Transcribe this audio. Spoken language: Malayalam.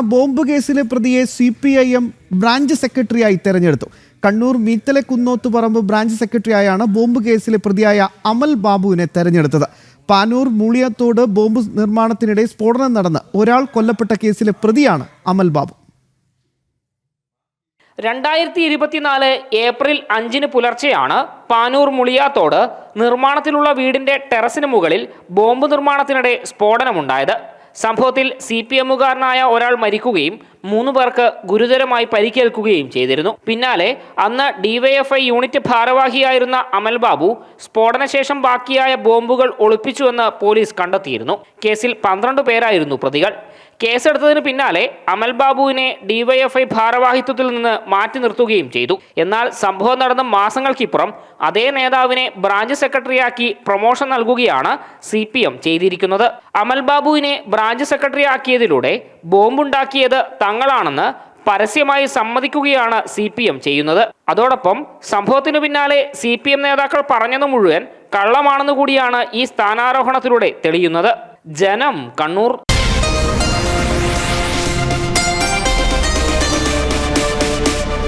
ബോംബ് കേസിലെ പ്രതിയെ C P I M branch സെക്രട്ടറിയായി തെരഞ്ഞെടുത്തു. കണ്ണൂർ മീത്തലെ കുന്നോത്ത് പറമ്പ് ബ്രാഞ്ച് സെക്രട്ടറിയായാണ് ബോംബ് കേസിലെ പ്രതിയായ അമൽ ബാബുവിനെ തെരഞ്ഞെടുത്തത്. പാനൂർ മൂളിയത്തോട് ബോംബ് നിർമ്മാണത്തിനിടെ സ്ഫോടനം നടന്ന് ഒരാൾ കൊല്ലപ്പെട്ട കേസിലെ പ്രതിയാണ് അമൽ ബാബു. രണ്ടായിരത്തി ഇരുപത്തിനാല് ഏപ്രിൽ അഞ്ചിന് പുലർച്ചെയാണ് പാനൂർ മുളിയാത്തോട് നിർമ്മാണത്തിലുള്ള വീടിന്റെ ടെറസിന് മുകളിൽ ബോംബ് നിർമ്മാണത്തിനിടെ സ്ഫോടനമുണ്ടായത്. സംഭവത്തിൽ സി പി എമ്മുകാരനായ ഒരാൾ മരിക്കുകയും മൂന്ന് പേർക്ക് ഗുരുതരമായി പരിക്കേൽക്കുകയും ചെയ്തിരുന്നു. പിന്നാലെ അന്ന് ഡിവൈഎഫ്ഐ യൂണിറ്റ് ഭാരവാഹിയായിരുന്ന അമൽ ബാബു സ്ഫോടനശേഷം ബാക്കിയായ ബോംബുകൾ ഒളിപ്പിച്ചുവെന്ന് പോലീസ് കണ്ടെത്തിയിരുന്നു. കേസിൽ പന്ത്രണ്ട് പേരായിരുന്നു പ്രതികൾ. കേസെടുത്തതിന് പിന്നാലെ അമൽ ബാബുവിനെ ഡിവൈഎഫ്ഐ ഭാരവാഹിത്വത്തിൽ നിന്ന് മാറ്റി നിർത്തുകയും ചെയ്തു. എന്നാൽ സംഭവം നടന്ന മാസങ്ങൾക്കിപ്പുറം അതേ നേതാവിനെ ബ്രാഞ്ച് സെക്രട്ടറിയാക്കി പ്രൊമോഷൻ നൽകുകയാണ് സി ചെയ്തിരിക്കുന്നത്. അമൽ ബാബുവിനെ സെക്രട്ടറിയാക്കിയതിലൂടെ ബോംബുണ്ടാക്കിയത് തങ്ങളാണെന്ന് പരസ്യമായി സമ്മതിക്കുകയാണ് സി പി എം ചെയ്യുന്നത്. അതോടൊപ്പം സംഭവത്തിനു പിന്നാലെ സി പി എം നേതാക്കൾ പറഞ്ഞത് മുഴുവൻ കള്ളമാണെന്ന് കൂടിയാണ് ഈ സ്ഥാനാരോഹണത്തിലൂടെ തെളിയുന്നത്. ജനം കണ്ണൂർ